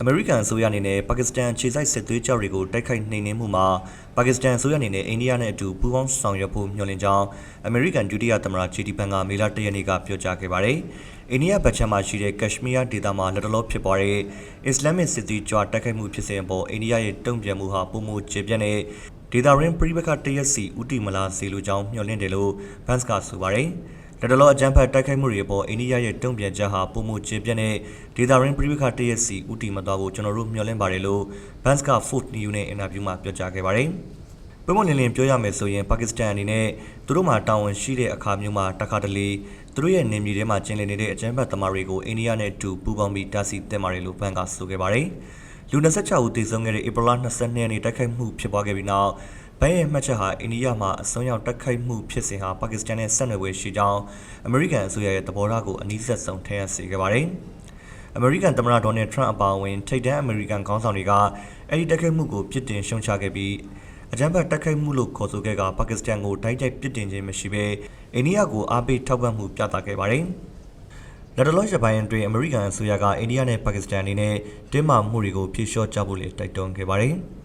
အမေရိကန်အစိုးရအနေနဲ့ပါကစ္စတန်ခြေစိုက်စစ်သွေးကြောက်တွေကိုတိုက်ခိုက်နှိမ်နင်းမှုမှာပါကစ္စတန်အစိုးရအနေနဲ့အိန္ဒိယနဲ့အတူပူးပေါင်းဆောင်ရွက်ဖို့မျှော်လင့်ကြောင်းအမေရိကန်ဒုတိယသမ္မတဂျီဒီပန်ကမေလ၁ရက်နေ့ကပြောကြားခဲ့ပါတယ်။အိန္ဒိယဗတ်ချမ်းမှာရှိတဲ့ကက်ရှ်မီးယားဒေသမှာလက်တလောဖြစ်ပွားတဲ့အစ္စလာမစ်စစ်သွေးကြွတိုက်ခိုက်မှုဖြစ်စဉ်အပေါ်အိန္ဒိယရဲ့တုံ့ပြန်မှုဟာပုံမှုကျေပြန့်တဲ့ဒေတာရင်းပြိပခတရက်စီဥတီမလာစေလိုကြောင်းမျှော်လင့်တယ်လို့ဘန်စ်ကဆိုပါတယ်။ လက်တလောအကြမ်းဖက်တိုက်ခိုက်မှုတွေအပေါ်အိန္ဒိယရဲ့တုံ့ပြန်ချက်ဟာပုံမှုကျေပြန့်တဲ့ဒေတာရင်းပြိပခတရက်စီဥတီမသွားဖို့ကျွန်တော်တို့မျှော်လင့်ပါတယ်လို့ဘန်စ်က Food News နဲ့အင်တာဗျူးမှာပြောကြားခဲ့ပါတယ်။ပုံမှန်လင်းလင်းပြောရမယ်ဆိုရင်ပါကစ္စတန်အနေနဲ့သူတို့မှာတာဝန်ရှိတဲ့အခါမျိုးမှာတခါတလေသူတို့ရဲ့နေမြေထဲမှာကျင်းလည်နေတဲ့အကြမ်းဖက်သမားတွေကိုအိန္ဒိယနဲ့အတူပူးပေါင်းပြီးတားဆီးတင်ပါတယ်လို့ဘန်ကဆိုခဲ့ပါတယ်။လူ26ဦးသေဆုံးခဲ့တဲ့ဧပြီလ22ရက်နေ့တိုက်ခိုက်မှုဖြစ်ပွားခဲ့ပြီးနောက် ဘန်ရဲ့မှတ်ချက်ဟာအိန္ဒိယမှာအစွန်းရောက်တိုက်ခိုက်မှုဖြစ်စဉ်ဟာပါကစ္စတန်နဲ့ဆက်နွယ်ပွဲရှိကြောင်းအမေရိကန်အစိုးရရဲ့သဘောထားကိုအနည်းဆက်ဆုံးထည့်ရစေခဲ့ပါတယ်။အမေရိကန်သမ္မတဒေါ်နယ်ထရန့်အပါအဝင်ထိပ်တန်းအမေရိကန်ခေါင်းဆောင်တွေကအဲ့ဒီတိုက်ခိုက်မှုကိုပြစ်တင်ရှုံချခဲ့ပြီးအကြမ်းဖက်တိုက်ခိုက်မှုလို့ခေါ်ဆိုခဲ့ကပါကစ္စတန်ကိုတိုက်ကြိုက်ပြစ်တင်ခြင်းမရှိဘဲအိန္ဒိယကိုအားပေးထောက်ပံ့မှုပြသခဲ့ပါတယ်။လက်တလောရပိုင်းအတွင်းအမေရိကန်အစိုးရကအိန္ဒိယနဲ့ပါကစ္စတန်အနေနဲ့တင်းမာမှုတွေကိုဖြေလျှော့ကြဖို့လည်းတိုက်တွန်းခဲ့ပါတယ်။